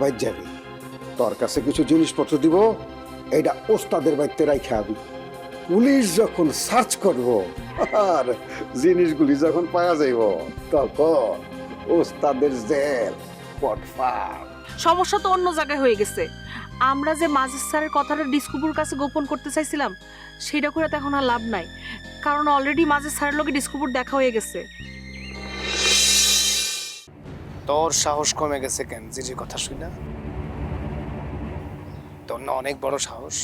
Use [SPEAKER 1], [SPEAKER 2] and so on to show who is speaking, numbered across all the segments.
[SPEAKER 1] বাইর যাবি। তোর কাছে কিছু জিনিসপত্র দিব এটা ওস্তাদের বাড়িতে রাইখে আবি। পুলিশ যখন সার্চ করব, আর জিনিসগুলি যখন পাওয়া যাইব, তখন ওস্তাদের জেল
[SPEAKER 2] সমস্যা তো অন্য জায়গায় হয়ে গেছে। আমরা যে মাজেদ স্যারের কথাটা ডিস্কুপুর কাছে গোপন করতে চাইছিলাম সেটা করে তো এখন আর লাভ নাই। কারণ অলরেডি মাজেদ স্যারের লোকে ডিস্কুপুর দেখা হয়ে গেছে।
[SPEAKER 3] তোর সাহস কমে গেছে কেন? জিজির কথা শুই না তোর না অনেক বড় সাহস।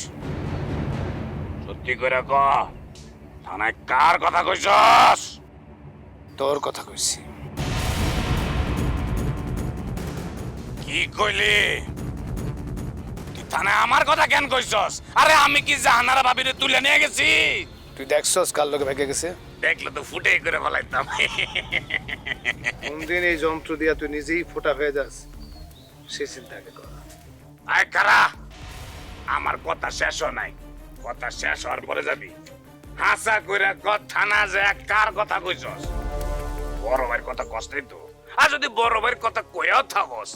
[SPEAKER 4] সত্যি করে ক থানায় কার কথা কইছস?
[SPEAKER 3] তোর কথা কইছি।
[SPEAKER 4] কি কইলি? তুই থানায় আমার কথা কেন কইছস? আরে আমি কি জাহানারা ভাবিরে তুলে নিয়ে গেছি?
[SPEAKER 3] তুই দেখছস কার লোকে ভেগে গেছে?
[SPEAKER 4] দেখলে তো ফুটেই করে ফেলাইতাম।
[SPEAKER 3] কোনদিন এই যন্ত্র দিয়া তুই নিজেই ফোটা হয়ে যাস সে চিন্তা আগে কর।
[SPEAKER 4] আয় কারা আমার কথা শেষ হয় নাই। কথা শেষ হওয়ার পরে যাবি। হাসা কইরা ক থানা যায় কার কথা কইছস? বড় ভাইয়ের কথা কষ্টই তো। আর যদি বড় ভাইয়ের কথা কইয়াও থাকস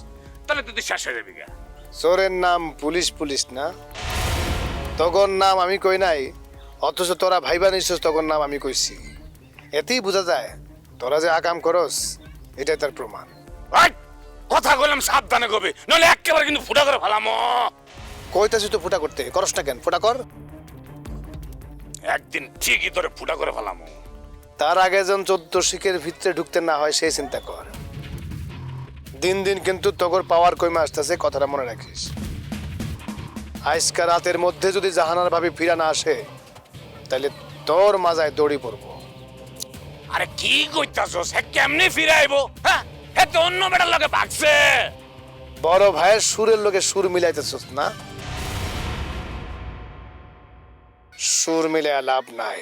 [SPEAKER 4] তাহলে তুই শেষ হয়ে যাবি গা।
[SPEAKER 3] চোরের নাম পুলিশ পুলিশ না? তখন নাম আমি কই নাই অথচ তোরা ভাইবা নিছিস তখন নাম আমি কইছি। এতেই বোঝা যায় তোরা যে আকাম করস এটাই তার প্রমাণ।
[SPEAKER 4] কথা বললাম সাবধানে কবি নইলে একেবারে কিন্তু ফুটা করে ফেলামো
[SPEAKER 3] কইতাছি তো ফুটা করতে করস না কেন? ফুটা কর।
[SPEAKER 4] একদিন ঠিকই তোরে ফুটা করে ফেলামো
[SPEAKER 3] তার আগে যেন চোদ্দ শিখের ভিতরে ঢুকতে না হয় সেই চিন্তা কর। দিন দিন কিন্তু তগর পাওয়ার কমে আসতেছে কথাটা মনে রাখিস। আজকা রাতের মধ্যে যদি জাহানার ভাবি ফিরা না আসে তাহলে তোর মাজায় দড়ি পড়ব
[SPEAKER 4] আরে কি কইতাছস? হে কেমনে ফিরাইবো? হ্যাঁ হে তো অন্য বেটার লগে ভাগছে
[SPEAKER 3] বড় ভাইয়ের সুরের লোকে সুর মিলাইতেছস না? সুর মিলে লাভ নাই।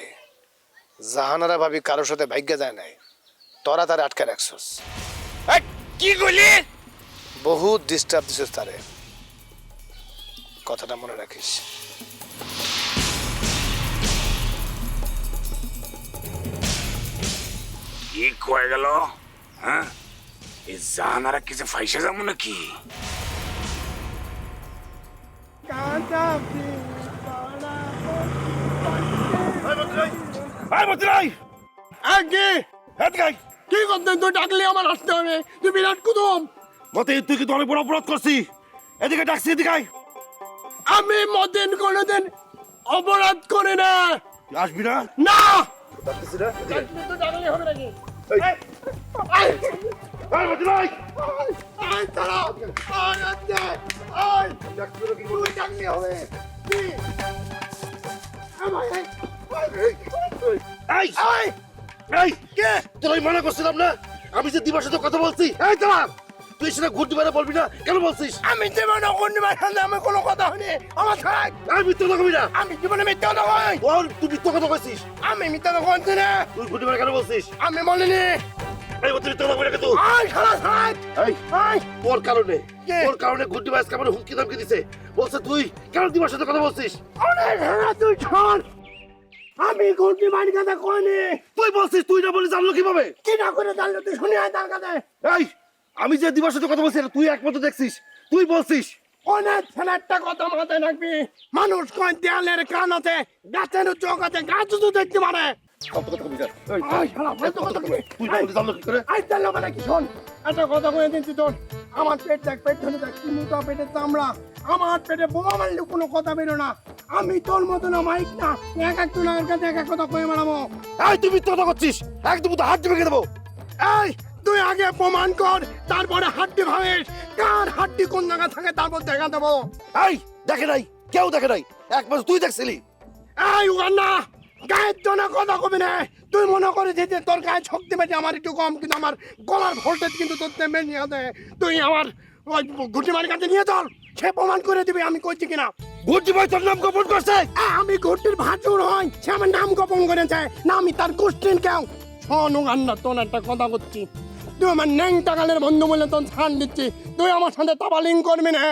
[SPEAKER 3] জাহানারা ভাবি কারোর সাথে ভাগ্য যায় নাই। তোরা তারে আটকে রাখছস।
[SPEAKER 4] কি কইলি?
[SPEAKER 3] বহুত ডিস্টার্ব দিছিস তারে। কথাটা মনে রাখিস।
[SPEAKER 4] কি কয়ে গেল হ্যাঁ? এই জানারা কিছু ফাইসে যাব নাকি?
[SPEAKER 5] আগে কি? করতেন তুই? ডাকলে আমার আসতে হবে। তুই বিরাট কুতুম।
[SPEAKER 6] মতে তুই কিন্তু অনেক বড় অপরাধ করছি? এদিকে ডাকছি এদিকে আয়।
[SPEAKER 5] আমি মদিন কোনোদিন অপরাধ করে না।
[SPEAKER 6] তুই আসবি না?
[SPEAKER 5] না!
[SPEAKER 6] না? আমি যে দিবার সাথে কথা বলছি। এই দাঁড়া তুই সেটা ঘুরতে পারে বলবি না? কেন বলছিস?
[SPEAKER 5] আমি জীবনে অন্য সাথে আমি কোনো কথা হয়নি। আমার ছাড়াই
[SPEAKER 6] আমি মিথ্যে কথা কবি না।
[SPEAKER 5] আমি জীবনে মিথ্যা কথা কই?
[SPEAKER 6] ওর তুই মিথ্যে কথা কইছিস।
[SPEAKER 5] আমি মিথ্যা কথা কইছি না।
[SPEAKER 6] তুই ঘুরতে পারে কেন বলছিস?
[SPEAKER 5] আমি বলিনি।
[SPEAKER 6] এই কথা না কিন্তু।
[SPEAKER 5] আই সাইড
[SPEAKER 6] এই
[SPEAKER 5] আই
[SPEAKER 6] তোর কারণে? তোর কারণে ঘুরতে পারে হুমকি দিছে। বলছে তুই কেন দিবার সাথে কথা বলছিস?
[SPEAKER 5] অনেক তুই ছাড়! আমি ঘুরতি বাড়ি কথা কইনি।
[SPEAKER 6] তুই বলছিস তুই না বলে জানলো কীভাবে?
[SPEAKER 5] কি না করে জানলো তুই শুনি আয় তার কাছে।
[SPEAKER 6] এই আমি যে দিবার সাথে কথা বলছি তুই একমাত্র দেখছিস। তুই বলছিস।
[SPEAKER 5] অনেক ছেলেরটা কথা মাথায় রাখবি। মানুষ কয় দেয়ালের কান আছে গাছের চোখ আছে গাছ তো দেখতে পারে। আমার পেট দেখ পেট ধরে দেখ মোটা পেটের চামড়া। আমার পেটে বোমা মারলে কোনো কথা বেরো না। আমি তোর মতো না মাইক না এক এক কাছে এক এক কথা কয়ে মারাবো
[SPEAKER 6] এই তুই মিথ্যে কথা করছিস। একদম তো হাত ভেঙে দেবো।
[SPEAKER 5] এই তুই আগে প্রমাণ কর তারপরে হাড্ডি ভাবিস কার হাড্ডি কোন জায়গা থাকে তারপর দেখা দেবো।
[SPEAKER 6] এই দেখে নাই কেউ দেখে নাই। একমাত্র তুই দেখছিলি।
[SPEAKER 5] এই উগান্না গায়ের জন্য কথা কবি না। তুই মনে করে যে তোর গায়ে শক্তি বেশি আমার একটু কম কিন্তু আমার গলার ভোল্টেজ কিন্তু তোর তেমনি নিয়ে তুই আমার ওই ঘুটি মারি কাছে নিয়ে চল সে প্রমাণ করে দিবি আমি কইছি কিনা।
[SPEAKER 6] গুড্ডি ভাই তোর নাম গোপন করছে?
[SPEAKER 5] আমি ঘুটির ভাচুর হই সে আমার নাম গোপন করেছে না আমি তার গোষ্ঠীর কেউ। শোন উগান্না তোর একটা কথা করছি তুই আমার ন্যাং টাকালের বন্ধু বলে তোর ছাড় দিচ্ছি। তুই আমার সাথে তাবালিং করবি না।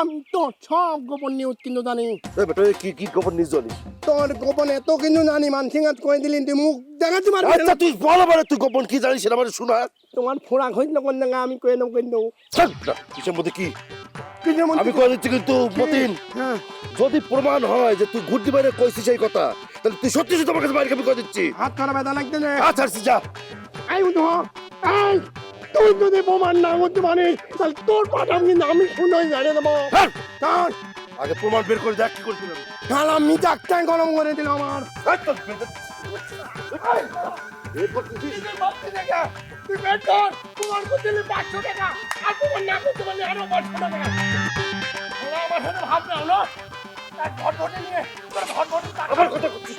[SPEAKER 5] আমি তো সব গোপন নিউজ কিন্তু জানি।
[SPEAKER 6] এই এই কি কি গোপন নিজ জানিস?
[SPEAKER 5] তোর গোপন এত কিন্তু জানি মানসিংহাত করে দিলি তুই মুখ দেখাতে পারবি
[SPEAKER 6] আচ্ছা তুই বল মানে তুই গোপন কি জানিস সেটা আমার শোনা।
[SPEAKER 5] তোমার ফোড়া হইল কোন জায়গা আমি কয়ে নেব কিন্তু।
[SPEAKER 6] কিসের মধ্যে কি? আমি কয়ে দিচ্ছি কিন্তু মতিন
[SPEAKER 5] হ্যাঁ।
[SPEAKER 6] যদি প্রমাণ হয় যে তুই ঘুরতে বাইরে কইছিস সেই কথা তাহলে তুই সত্যি সত্যি আমার কাছে বাইরে আমি কয়ে দিচ্ছি।
[SPEAKER 5] হাত খারাপ ব্যথা লাগতে না
[SPEAKER 6] আচ্ছা আচ্ছা, যা।
[SPEAKER 5] এই উঠো। এই তুই যদি প্রমাণ না করতে পারিস তাহলে তোর পাঠাম কিন্তু আমি শুনে জানিয়ে দেবো।
[SPEAKER 6] হ্যাঁ।
[SPEAKER 5] কারণ
[SPEAKER 6] আগে প্রমাণ বের করে দেখ কি করছিলাম।
[SPEAKER 5] কাল আমি চাকটাই গরম করে দিল আমার। তুই বের কর। তোমার করতে দিলে পাঁচশো টাকা আর তোমার না করতে পারলে আরও পাঁচশো টাকা। আমার সাথে ভাববে না এক ঘর ভোটে নিয়ে তোর ঘর ভোটে
[SPEAKER 6] আমার কথা করছিস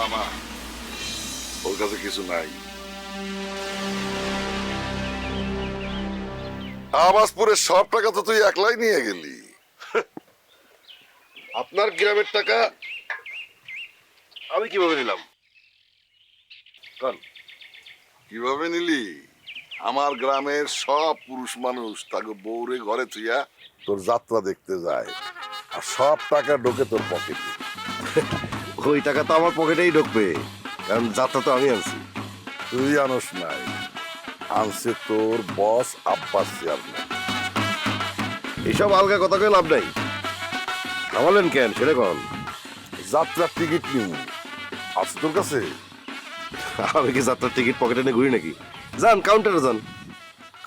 [SPEAKER 7] নামা ওর কাছে কিছু নাই আবাসপুরের সব টাকা তো তুই একলাই নিয়ে গেলি।
[SPEAKER 6] আপনার গ্রামের টাকা আমি কীভাবে নিলাম? কারণ
[SPEAKER 7] কীভাবে নিলি? আমার গ্রামের সব পুরুষ মানুষ তাকে বৌরে ঘরে থুইয়া তোর যাত্রা দেখতে যায়। আর সব টাকা ঢোকে তোর পকেটে।
[SPEAKER 6] ওই টাকা তো আমার পকেটেই ঢুকবে। কারণ যাত্রা তো আমি আনছি।
[SPEAKER 7] তুই আনস নাই। আনছে তোর বস আব্বাস চেয়ারম্যান
[SPEAKER 6] এইসব আলগা কথা কয়ে লাভ নাই। থামালেন কেন সেটা কন।
[SPEAKER 7] যাত্রার টিকিট নিউ আছে তোর কাছে?
[SPEAKER 6] আমি কি যাত্রার টিকিট পকেটে নিয়ে ঘুরি নাকি? যান কাউন্টারে যান।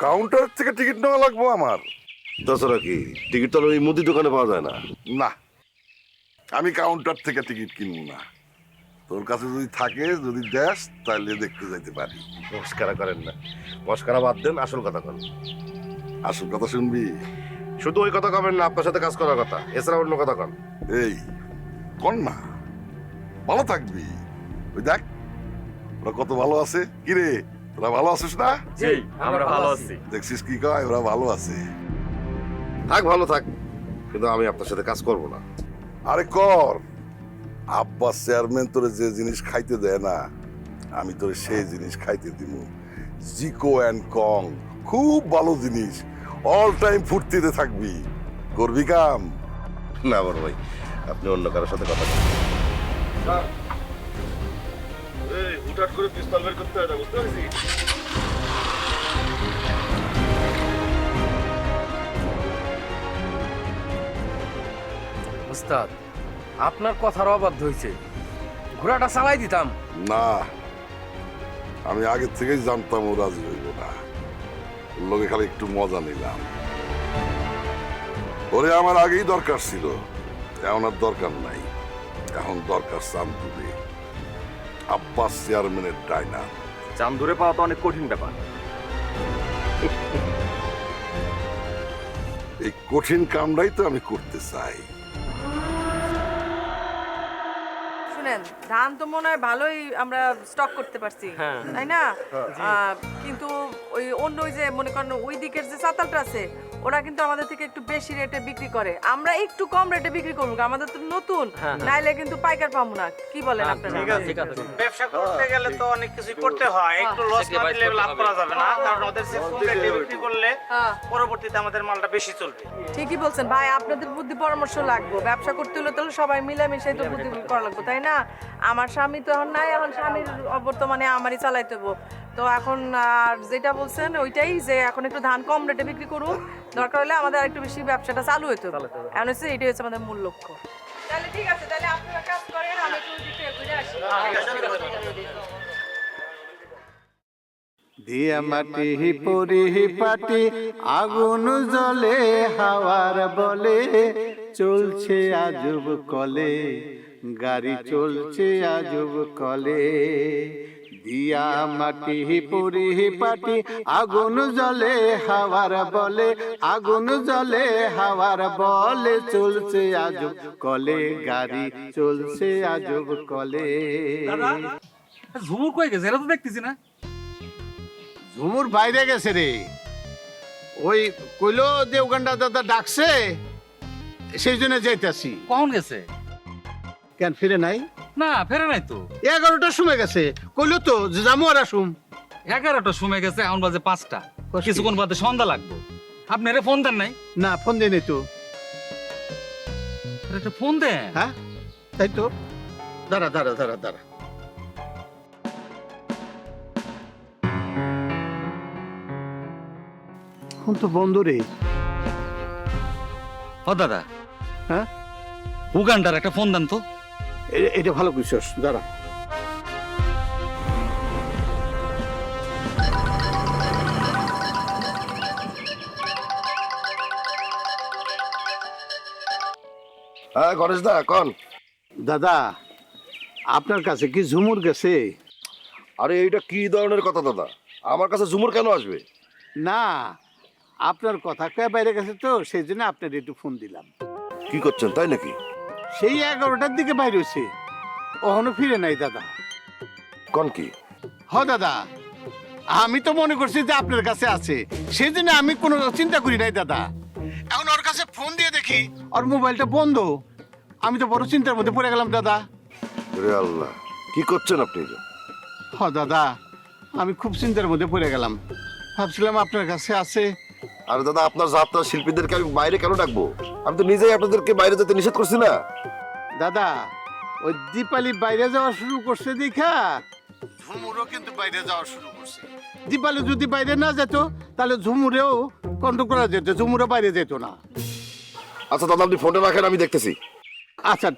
[SPEAKER 7] কাউন্টার থেকে টিকিট নেওয়া লাগবো আমার।
[SPEAKER 6] তাছাড়া কি? টিকিট তো আর ওই মুদি দোকানে পাওয়া যায় না।
[SPEAKER 7] না আমি কাউন্টার থেকে টিকিট কিনবো না। তোর কাছে যদি থাকে যদি দেশ তাহলে দেখতে যাইতে পারি।
[SPEAKER 6] মস্কারা করেন না। মস্কারা বাদ দেন আসল কথা কন।
[SPEAKER 7] আসল কথা শুনবি?
[SPEAKER 6] শুধু ওই কথা কবেন না আপনার সাথে কাজ করার কথা। এছাড়া অন্য কথা কন।
[SPEAKER 7] এই কর না। ভালো থাকবি। ওই দেখ ওরা কত ভালো আছে। কিরে তোরা ভালো আছিস না?
[SPEAKER 8] আমরা ভালো আছি।
[SPEAKER 7] দেখছিস কি কয়? ওরা ভালো আছে।
[SPEAKER 6] থাক ভালো থাক। কিন্তু আমি আপনার সাথে কাজ করব না।
[SPEAKER 7] আরে কর। আব্বাস চেয়ারম্যান তোরে যে জিনিস খাইতে দেয় না আমি তোরে সেই জিনিস খাইতে দিব জিকো অ্যান্ড কং খুব ভালো জিনিস। অল টাইম ফুর্তিতে থাকবি। করবি কাম?
[SPEAKER 6] না বড় ভাই আপনি অন্য কারোর সাথে কথা বলুন। এই হুটহাট করে পিস্তল বের করতে হয় না বুঝতে পারছিস
[SPEAKER 8] আপনার কথার অবাধ্য হয়েছে ঘোড়াটা চালাই দিতাম।
[SPEAKER 7] না আমি আগে থেকেই জানতাম ও রাজি হইব না। লগে খালি একটু মজা নিলাম। ওরে আমার আগেই দরকার ছিল। এখন আর দরকার নাই। এখন দরকার চান্দুরে। আব্বাস চেয়ারম্যানের ডাইনার
[SPEAKER 8] চান ধরে পাওয়া তো অনেক কঠিন ব্যাপার।
[SPEAKER 7] এই কঠিন কামটাই তো আমি করতে চাই।
[SPEAKER 2] শুনেন ধান তো মনে হয় ভালোই আমরা স্টক করতে পারছি তাই না? আহ, কিন্তু ওই অন্য ওই যে মনে করেন ওই দিকের যে চাতালটা আছে ওরা কিন্তু আমাদের থেকে একটু বেশি রেটে বিক্রি করে। আমরা একটু কম রেটে বিক্রি করব আমাদের তো নতুন নাইলে কিন্তু পাইকার পাবো না কি বলেন আপনারা?
[SPEAKER 9] ব্যবসা করতে গেলে তো অনেক কিছু করতে হয় একটু লস না দিলে লাভ করা যাবে না কারণ ওদের সে ফুল রেটে বিক্রি করলে
[SPEAKER 2] হ্যাঁ।
[SPEAKER 9] পরবর্তীতে আমাদের মালটা বেশি চলবে।
[SPEAKER 2] ঠিকই বলছেন। ভাই আপনাদের বুদ্ধি পরামর্শ লাগবে। ব্যবসা করতে হলে তাহলে সবাই মিলেমিশে তো বুদ্ধি করা লাগবে তাই না? আমার স্বামী তো এখন নাই এখন স্বামীর বর্তমানে আমারই চালাইতে হব। তো এখন আর যেটা বলছেন ওইটাই যে এখন একটু ধান কম রেটে বিক্রি করুন। দরকার হলে আমাদের আরেকটু বেশি ব্যবসাটা চালু হতো এখন হচ্ছে এটাই হচ্ছে আমাদের মূল লক্ষ্য। তাহলে ঠিক আছে তাহলে আপনারা কাজ করেন আমি একটু ওদিকে ঘুরে আসি।
[SPEAKER 10] দিয়া মাটি পরিপাটি আগুন জলে হাওয়ার বলে। চলছে আজব কলে গাড়ি চলছে আজব কলে। দিয়া মাটি পুরি পাটি আগুন জলে হাওয়ার বলে আগুন জলে হাওয়ার বলে চলছে আজব কলে গাড়ি চলছে আজব কলে।
[SPEAKER 8] ঝুমুর কই গেছে? এরা তো দেখতেছি না।
[SPEAKER 10] ঝুমুর বাইরে গেছে রে। ওই কইলো দেওগান্ডা দাদা ডাকছে সেই জন্য যাইতাছি।
[SPEAKER 8] কখন গেছে?
[SPEAKER 10] কেন ফিরে নাই?
[SPEAKER 8] না ফেরে নাই তো।
[SPEAKER 10] এগারোটার সময় গেছে। কইলো তো যে যাব আর আসুম।
[SPEAKER 8] এগারোটার সময় গেছে এখন বাজে পাঁচটা।
[SPEAKER 10] কষ্ট।
[SPEAKER 8] কিছুক্ষণ বাদে সন্ধ্যা লাগবে। আপনি এর ফোন দেন নাই?
[SPEAKER 10] না ফোন দিয়ে তো।
[SPEAKER 8] আরে একটা ফোন দেন।
[SPEAKER 10] হ্যাঁ? তাই তো। দাঁড়া দাঁড়া দাঁড়া দাঁড়া। ফোন তো বন্ধ রে।
[SPEAKER 8] ও দাদা।
[SPEAKER 10] হ্যাঁ?
[SPEAKER 8] উগান্ডার একটা ফোন দেন তো।
[SPEAKER 10] এটা ভালো বুঝছস দাঁড়া।
[SPEAKER 6] হ্যাঁ গণেশ দা কন।
[SPEAKER 10] দাদা আপনার কাছে কি ঝুমুর গেছে?
[SPEAKER 6] আরে এইটা কি ধরনের কথা দাদা? আমার কাছে ঝুমুর কেন আসবে?
[SPEAKER 10] না আপনার কথা কে বাইরে গেছে তো সেই জন্য আপনার একটু ফোন দিলাম।
[SPEAKER 6] কি করছেন তাই নাকি?
[SPEAKER 10] সেই এগারোটার দিকে বাইরে হয়েছে। কখনো ফিরে নাই দাদা।
[SPEAKER 6] কন কি?
[SPEAKER 10] হ দাদা আমি তো মনে করছি যে আপনার কাছে আছে। সেই জন্য আমি কোনো চিন্তা করি নাই দাদা। এখন ওর কাছে ফোন দিয়ে দেখি ওর মোবাইলটা বন্ধ। আমি তো বড় চিন্তার মধ্যে পড়ে গেলাম দাদা।
[SPEAKER 6] রে আল্লাহ কি করছেন আপনি?
[SPEAKER 10] হ দাদা আমি খুব চিন্তার মধ্যে পড়ে গেলাম। ভাবছিলাম আপনার কাছে আছে।
[SPEAKER 6] আর দাদা আপনার যাত্রা শিল্পীদেরকে আমি বাইরে কেন ডাকবো? আমি তো নিজেই আপনাদেরকে বাইরে যেতে নিষেধ করছি না।
[SPEAKER 10] দাদা ওই দীপালি বাইরে যাওয়া শুরু করছে দেখা। ঝুমুরও কিন্তু বাইরে যাওয়া শুরু করছে। দীপালি যদি বাইরে না যেত তাহলে ঝুমুরেও কন্ট্রোল করা যেত ঝুমুরও বাইরে যেত না।
[SPEAKER 6] আচ্ছা দাদা আপনি ফোনটা রাখেন আমি দেখতেছি।
[SPEAKER 10] আচ্ছা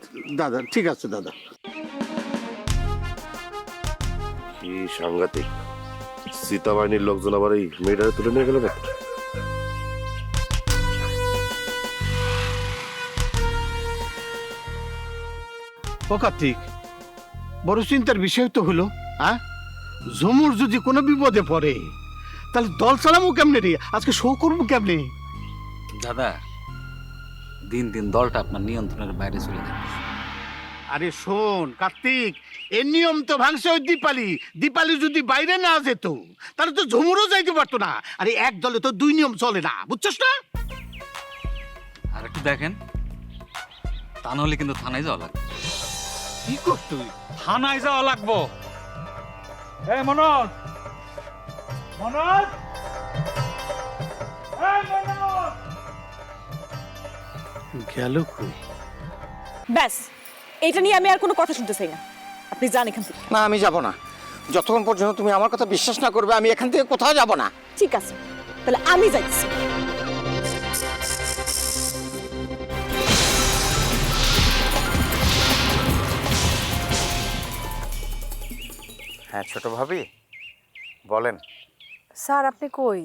[SPEAKER 10] দাদা ঠিক আছে দাদা।
[SPEAKER 6] কি সাংঘাতিক। সীতাবাহিনীর লোকজন আবার এই মেয়েটারে তুলে নিয়ে গেল নাকি?
[SPEAKER 10] ও কার্তিক বড় চিন্তার বিষয় তো হলো হ্যাঁ ঝুমুর যদি কোনো বিপদে পড়ে তাহলে দল চালাবো কেমনে রে? আজকে শো করব কেমনে?
[SPEAKER 8] দাদা দিন দিন দলটা আপনার নিয়ন্ত্রণের বাইরে চলে যাচ্ছে।
[SPEAKER 10] আরে শোন কার্তিক এর নিয়ম তো ভাঙছে ওই দীপালি। দীপালি যদি বাইরে না যেত তাহলে তো ঝুমুরও যাইতে পারতো না। আরে এক দলে তো দুই নিয়ম চলে না বুঝছস না?
[SPEAKER 8] আর একটু দেখেন তা নাহলে কিন্তু থানায় যাওয়া লাগবে।
[SPEAKER 10] কি করছ তুই?
[SPEAKER 8] থানায় যাওয়া লাগবো। এই মনোজ! মনোজ! মনোজ!
[SPEAKER 10] গেল কই?
[SPEAKER 11] ব্যাস এটা নিয়ে আমি আর কোনো কথা শুনতে চাই না। আপনি যান এখান থেকে।
[SPEAKER 9] না আমি যাব না। যতক্ষণ পর্যন্ত তুমি আমার কথা বিশ্বাস না করবে আমি এখান থেকে কোথাও যাব না।
[SPEAKER 11] ঠিক আছে তাহলে আমি যাচ্ছি।
[SPEAKER 9] হ্যাঁ ছোট ভাবি বলেন।
[SPEAKER 2] স্যার আপনি কই?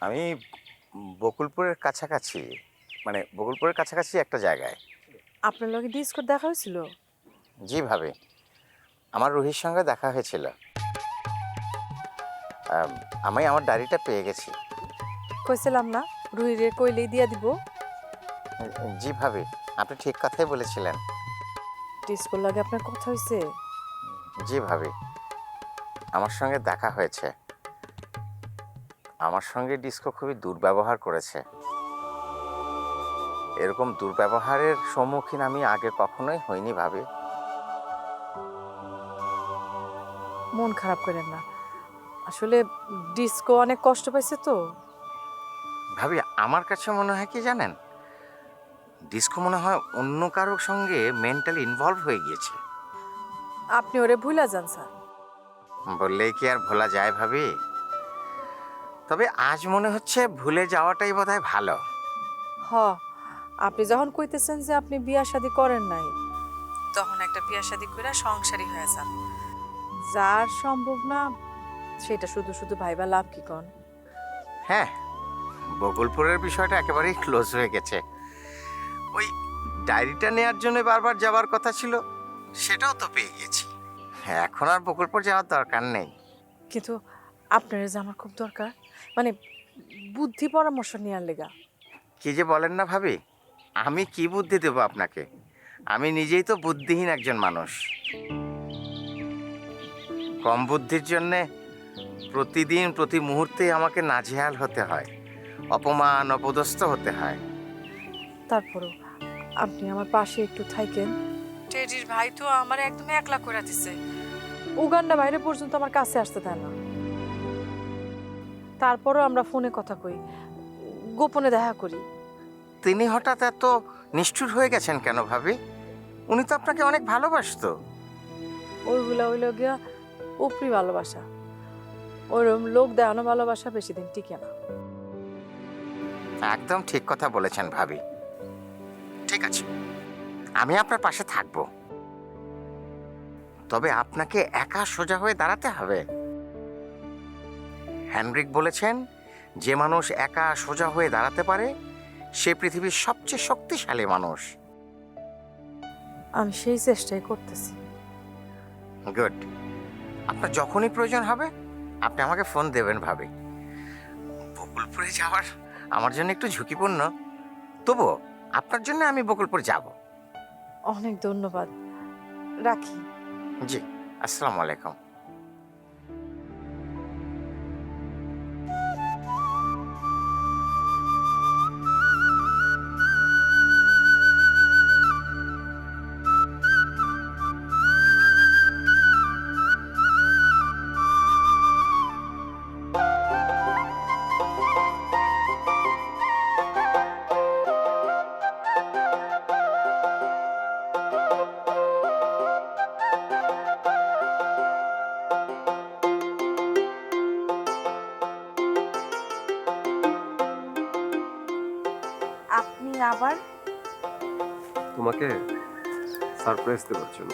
[SPEAKER 9] আমি বকুলপুরের কাছাকাছি মানে বকুলপুরের কাছাকাছি একটা জায়গায়।
[SPEAKER 2] আপনার লগে ডিসকোড দেখা হয়েছিল?
[SPEAKER 9] জি ভাবি আমার রুহির সঙ্গে দেখা হয়েছিল। আম, আমি আমার ডায়েরিটা পেয়ে গেছি।
[SPEAKER 2] কইছিলাম না রুহিরে কইলেই দিয়া দিব।
[SPEAKER 9] জি ভাবি আপনি ঠিক কথাই বলেছিলেন।
[SPEAKER 2] ডিসকোর লগে আপনার কথা হয়েছে
[SPEAKER 9] জি ভাবি। আমার সঙ্গে দেখা হয়েছে। আমার সঙ্গে ডিস্কো খুবই দুর্ব্যবহার করেছে। এরকম দুর্ব্যবহারের সম্মুখীন আমি আগে কখনোই হইনি ভাবি।
[SPEAKER 2] মন খারাপ করেন না। আসলে ডিস্কো অনেক কষ্ট পাইছে তো।
[SPEAKER 9] ভাবি আমার কাছে মনে হয় কি জানেন? ডিস্কো মনে হয় অন্য কারোর সঙ্গে মেন্টালি ইনভলভ হয়ে গিয়েছে।
[SPEAKER 2] আপনি ওরে ভুলা যান স্যার।
[SPEAKER 9] বললেই কি আর ভোলা যায় ভাবি? তবে আজ মনে হচ্ছে ভুলে যাওয়াটাই বোধহয় ভালো।
[SPEAKER 2] হ আপনি যখন কইতেছেন যে আপনি বিয়া শাদি করেন নাই তখন একটা বিয়া শাদি করে সংসারী হয়ে যান। যার সম্ভব না সেটা শুধু শুধু ভাইবা লাভ কি কন?
[SPEAKER 9] হ্যাঁ বকুলপুরের বিষয়টা একেবারেই ক্লোজ হয়ে গেছে। ওই ডায়েরিটা নেয়ার জন্য বারবার যাওয়ার কথা ছিল। সেটাও তো পেয়ে গেছি। এখন আর বকুলপুর যাওয়ার দরকার নেই।
[SPEAKER 12] কিন্তু আপনার যে আমার খুব দরকার মানে বুদ্ধি পরামর্শ নেওয়ার লেগা।
[SPEAKER 9] কি যে বলেন না ভাবি আমি কি বুদ্ধি দেবো আপনাকে? আমি নিজেই তো বুদ্ধিহীন একজন মানুষ। কম বুদ্ধির জন্যে প্রতিদিন প্রতি মুহূর্তে আমাকে নাজেহাল হতে হয় অপমান অপদস্থ হতে হয়।
[SPEAKER 12] তারপরও আপনি আমার পাশে একটু থাকেন। টেডির ভাই তো আমার একদম একলা করে দিছে। উগান্ডা বাইরে পর্যন্ত আমার কাছে আসতে দেয় না। তারপরও আমরা ফোনে কথা কই গোপনে দেখা করি।
[SPEAKER 9] তিনি হঠাৎ এত নিষ্ঠুর হয়ে গেছেন কেন ভাবি? উনি তো আপনাকে অনেক ভালোবাসতো।
[SPEAKER 12] ওইগুলা হইল গিয়া উপরি ভালোবাসা। ওইরকম লোক দেওয়ানো ভালোবাসা বেশি দিন টিকে না।
[SPEAKER 9] একদম ঠিক কথা বলেছেন ভাবি। ঠিক আছে। আমি আপনার পাশে থাকব। তবে আপনাকে একা সোজা হয়ে দাঁড়াতে হবে। হ্যানরিক বলেছেন যে মানুষ একা সোজা হয়ে দাঁড়াতে পারে সে পৃথিবীর সবচেয়ে শক্তিশালী মানুষ।
[SPEAKER 12] আমি সেই চেষ্টাই করতেছি।
[SPEAKER 9] গুড। আপনার যখনই প্রয়োজন হবে আপনি আমাকে ফোন দেবেন ভাবে। বকুলপুরে যাওয়ার আমার জন্য একটু ঝুঁকিপূর্ণ। তবুও আপনার জন্য আমি বকুলপুর যাব।
[SPEAKER 12] অনেক ধন্যবাদ। রাখি।
[SPEAKER 9] জি আসসালামু আলাইকুম।
[SPEAKER 13] সারপ্রাইজ দেওয়ার জন্য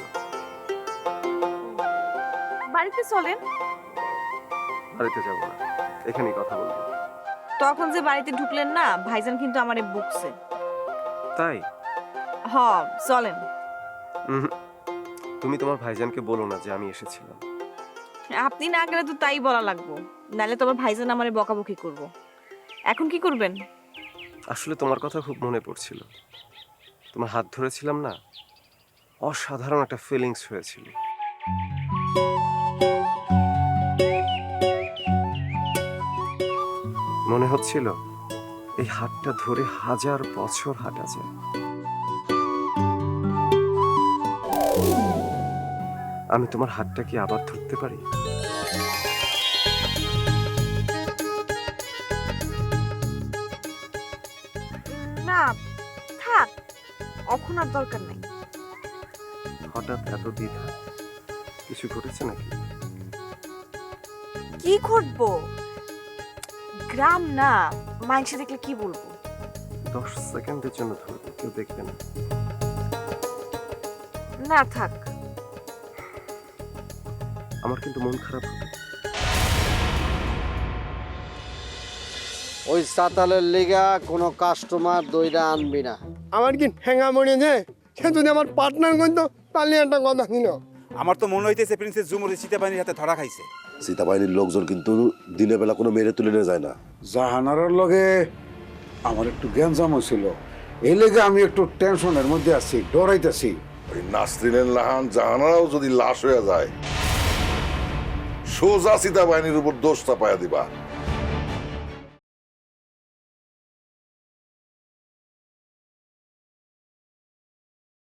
[SPEAKER 11] বাড়িতে চলেন।
[SPEAKER 13] বাড়িতে যাব না। এখানেই কথা বলব।
[SPEAKER 11] তখন যে বাড়িতে ঢুকলেন না ভাইজান কিন্তু আমারে বকছে।
[SPEAKER 13] তাই?
[SPEAKER 11] হ চলেন।
[SPEAKER 13] তুমি তোমার ভাইজানকে বলো না যে আমি এসেছিলাম।
[SPEAKER 11] আপনি না গেলে তো তাই বলা লাগবো। নাহলে তোমার ভাইজান আমারে বকাবকি করব। এখন কি করবেন?
[SPEAKER 13] আসলে তোমার কথা খুব মনে পড়ছিল। তোমার হাত ধরেছিলাম না? অসাধারণ একটা ফিলিংস হয়েছিল। মনে হচ্ছিল, এই হাতটা ধরে হাজার বছর হাঁটা যায়। আমি তোমার হাতটা কি আবার ধরতে পারি?
[SPEAKER 11] না, থাক, এখন আর দরকার নাই।
[SPEAKER 13] হঠাৎ এত দ্বিধা? কিছু ঘটেছে নাকি?
[SPEAKER 11] কি ঘটবো? গ্রাম না মাংসে দেখলে কি বলব?
[SPEAKER 13] দশ সেকেন্ডের জন্য ধরবো কেউ দেখবে না।
[SPEAKER 11] না থাক।
[SPEAKER 13] আমার কিন্তু মন খারাপ হবে।
[SPEAKER 1] ওই সাতালের লিগা কোনো কাস্টমার দইরা আনবি না।
[SPEAKER 5] আমার কি ঠেঙা মনে যে সে যদি আমার পার্টনার করতো তাহলে একটা কথা ছিল
[SPEAKER 14] আমার তো মনে হইতেছে প্রিন্সেস জুমুরে সীতাবাহিনীর হাতে ধরা খাইছে।
[SPEAKER 6] সীতাবাহিনীর লোকজন কিন্তু দিনের বেলা কোনো মেরে তুলে নিয়ে যায় না।
[SPEAKER 1] জাহানারার লগে আমার একটু জ্ঞানজাম হয়েছিল। এই লেগে আমি একটু টেনশনের মধ্যে আছি ডরাইতেছি।
[SPEAKER 7] ওই নাসরিনের লাহান জাহানারাও যদি লাশ হয়ে যায় সোজা সীতা বাহিনীর উপর দোষ চাপায়া দিবা।